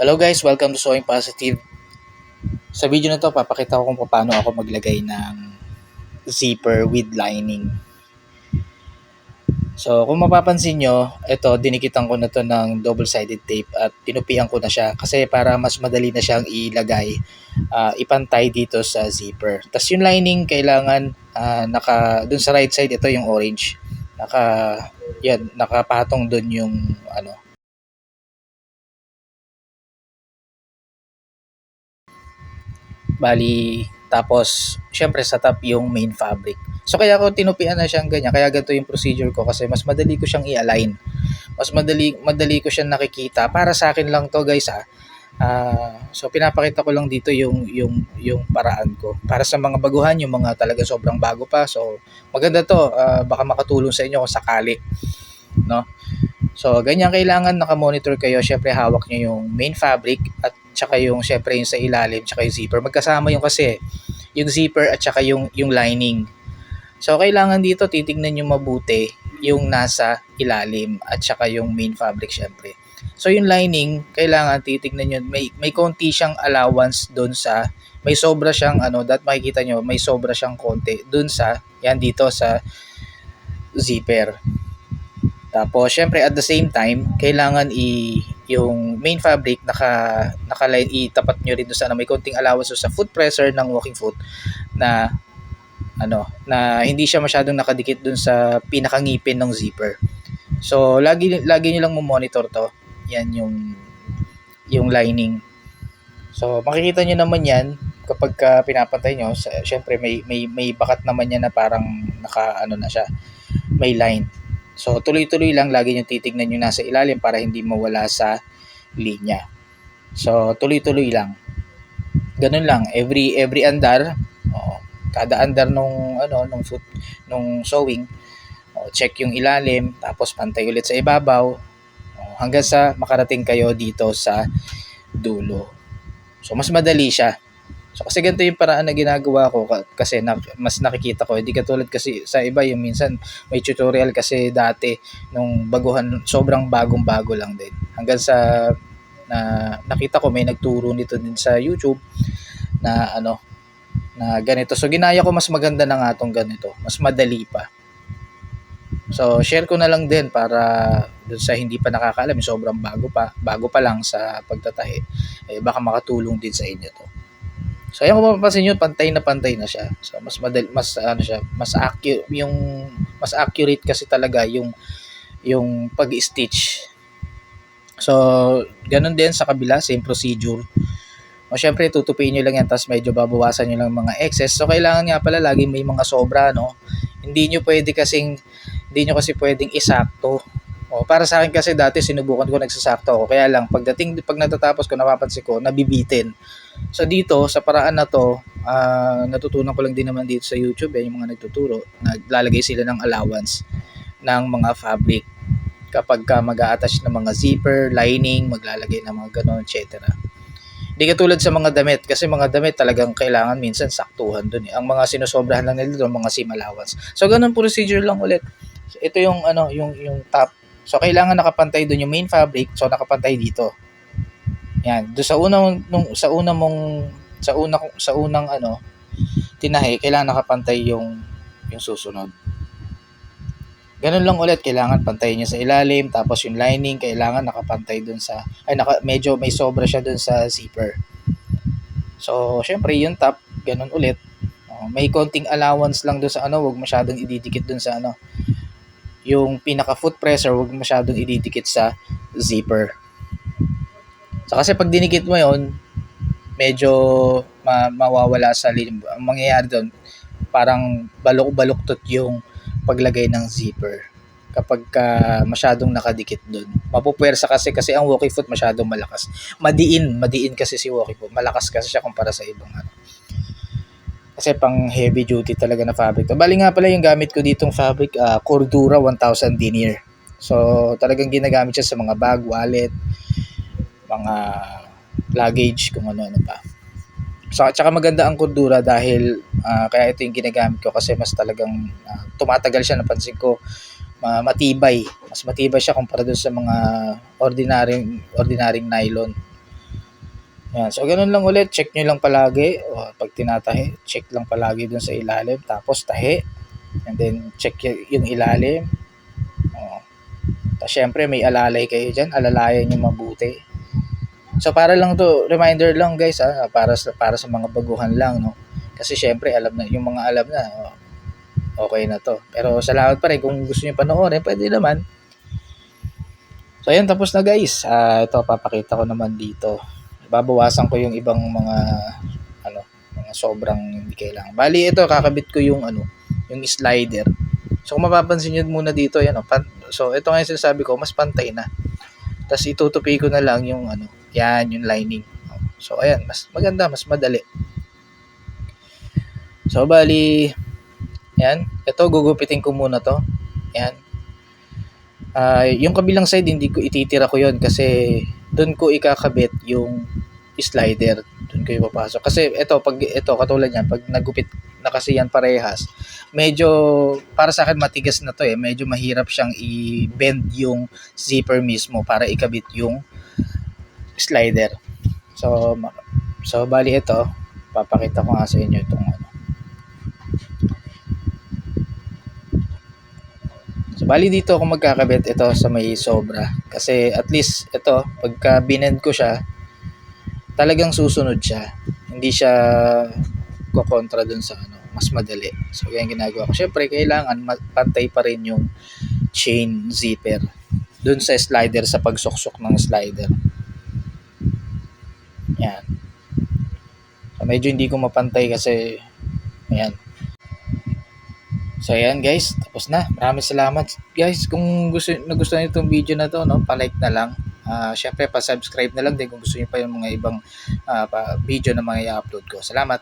Hello guys, welcome to Sewing Positive. Sa video na to, papakita ko kung paano ako maglagay ng zipper with lining. So, kung mapapansin nyo, ito, dinikitan ko na to ng double-sided tape at tinupian ko na siya kasi para mas madali na siyang ilagay, ah, ipantay dito sa zipper. Tapos yung lining, kailangan ah, naka, dun sa right side, ito yung orange. Naka, yan, nakapatong dun yung ano, Bali, tapos, syempre sa top yung main fabric. So, kaya ako tinupian na siyang ganyan. Kaya ganito yung procedure ko kasi mas madali ko siyang i-align. Mas madali, madali ko siyang nakikita. Para sa akin lang to guys ha. Ah, so pinapakita ko lang dito yung yung yung paraan ko. Para sa mga baguhan, yung mga talaga sobrang bago pa. So maganda to, ah, baka makatulong sa inyo kung sakali, no? So ganyan kailangan naka-monitor kayo. Syempre hawak niyo yung main fabric at tsaka yung syempre yung sa ilalim tsaka yung zipper. Magkasama yung kasi yung zipper at tsaka yung yung lining. So kailangan dito titignan niyo mabuti yung nasa ilalim at tsaka yung main fabric syempre. So yung lining, kailangan titignan nyo, may, may konti siyang allowance doon sa, may sobra siyang ano, that makikita nyo, may sobra siyang konti doon sa, yan dito sa zipper. Tapos, syempre at the same time, kailangan i yung main fabric naka naka itapat nyo rin doon sa ano, may konting allowance sa foot presser ng walking foot na ano, na hindi siya masyadong nakadikit doon sa pinakangipin ng zipper. So, lagi lagi niyo lang mo monitor 'to. Yan yung yung lining. So, makikita niyo naman 'yan kapag ka pinapantay nyo, syempre may, may, may bakat naman yan na parang naka ano na siya, may line. So, tuloy-tuloy lang, lagi nyo titignan yung nasa ilalim para hindi mawala sa linya. So, tuloy-tuloy lang. Ganun lang, every every andar, oh, kada andar nung ano nung foot nung sewing, oh, check yung ilalim, tapos pantay ulit sa ibabaw, oh, hanggang sa makarating kayo dito sa dulo. So, mas madali siya. So, kasi ganito yung paraan na ginagawa ko kasi na, mas nakikita ko. Hindi katulad kasi sa iba yung minsan may tutorial kasi dati nung baguhan, sobrang bagong-bago lang din. Hanggang sa na nakita ko may nagturo nito din sa YouTube na ano na ganito. So ginaya ko mas maganda na nga tong ganito. Mas madali pa. So share ko na lang din para dun sa hindi pa nakakaalam, sobrang bago pa, bago pa lang sa pagtatahi. Eh baka makatulong din sa inyo to. So ayan kung mapapansin niyo, pantay na pantay na siya. So mas madal mas ano siya, mas accurate yung mas accurate kasi talaga yung yung pag-stitch. So ganun din sa kabila, same procedure. O syempre tutupiin niyo lang yan tapos medyo babawasan niyo lang mga excess. So kailangan nga pala lagi may mga sobra no. Hindi niyo pwede kasing hindi niyo kasi pwedeng isakto. O, para sa akin kasi dati sinubukan ko nagsasakto ako. Kaya lang pagdating pag natatapos ko napapansin ko nabibitin. So dito sa paraan na to, uh, natutunan ko lang din naman dito sa YouTube eh, yung mga nagtuturo, naglalagay sila ng allowance ng mga fabric kapag ka mag-a-attach ng mga zipper, lining, maglalagay ng mga ganon, etc. Hindi katulad sa mga damit kasi mga damit talagang kailangan minsan saktuhan dun eh. Ang mga sinusobrahan lang nila doon mga seam allowance. So ganun procedure lang ulit. Ito yung ano, yung yung top. So kailangan nakapantay doon yung main fabric, so nakapantay dito. Yan, do sa unang nung sa unang mong sa unang sa unang ano tinahi, kailangan nakapantay yung yung susunod. Ganun lang ulit, kailangan pantayin niya sa ilalim, tapos yung lining kailangan nakapantay dun sa ay naka, medyo may sobra siya dun sa zipper. So, syempre yung top, ganun ulit. Uh, may konting allowance lang dun sa ano, wag masyadong ididikit dun sa ano. Yung pinaka foot presser, wag masyadong ididikit sa zipper. So kasi pag dinikit mo yon medyo ma- mawawala sa lilim. Ang mangyayari doon, parang balok-baluktot yung paglagay ng zipper kapag ka masyadong nakadikit doon. Mapupwersa kasi kasi ang walkie foot masyadong malakas. Madiin, madiin kasi si walkie foot. Malakas kasi siya kumpara sa ibang ano. Kasi pang heavy duty talaga na fabric to. Bali nga pala yung gamit ko ditong fabric, uh, Cordura 1000 denier. So talagang ginagamit siya sa mga bag, wallet, mga luggage, kung ano-ano pa. So, at saka maganda ang kordura dahil uh, kaya ito yung ginagamit ko kasi mas talagang uh, tumatagal siya napansin ko uh, matibay. Mas matibay siya kumpara dun sa mga ordinaryong ordinaryong nylon. Yan. So, ganun lang ulit. Check nyo lang palagi. O, pag tinatahi, check lang palagi dun sa ilalim. Tapos, tahi. And then, check yung ilalim. O. Tapos, syempre, may alalay kayo dyan. Alalayan nyo mabuti. So, para lang to, reminder lang guys, ha, para sa, para sa mga baguhan lang, no? Kasi, syempre, alam na, yung mga alam na, o, okay na to. Pero, salamat pa rin. Kung gusto nyo panoorin, pwede naman. So, ayan, tapos na guys. Ah, ito, papakita ko naman dito babawasan ko yung ibang mga ano, mga sobrang hindi kailangan. Bali ito kakabit ko yung ano, yung slider. So kung mapapansin niyo muna dito, yan oh, pan, so ito nga yung sinasabi ko, mas pantay na. Tapos itutupi ko na lang yung ano, yan yung lining. So ayan, mas maganda, mas madali. So bali yan, ito gugupitin ko muna to. Yan. Ah, yung kabilang side hindi ko ititira ko yon kasi doon ko ikakabit yung slider. Doon ko ipapasok. Kasi ito, pag ito, katulad yan, pag nagupit na kasi yan parehas, medyo, para sa akin matigas na to eh. Medyo mahirap siyang i-bend yung zipper mismo para ikabit yung slider. So, so bali ito, papakita ko nga sa inyo itong ano. So, bali dito ako magkakabit ito sa may sobra. Kasi at least ito, pagka binend ko siya, talagang susunod siya. Hindi siya kokontra dun sa ano, mas madali. So, yan ginagawa ko. Siyempre, kailangan pantay pa rin yung chain zipper dun sa slider, sa pagsuksok ng slider. Yan. So, medyo hindi ko mapantay kasi, ayan, So ayan guys, tapos na. Maraming salamat guys. Kung gusto nagustuhan niyo itong video na to, no, pa-like na lang. Ah, syempre pa-subscribe na lang din kung gusto niyo pa yung mga ibang pa- video na mga i-upload ko. Salamat.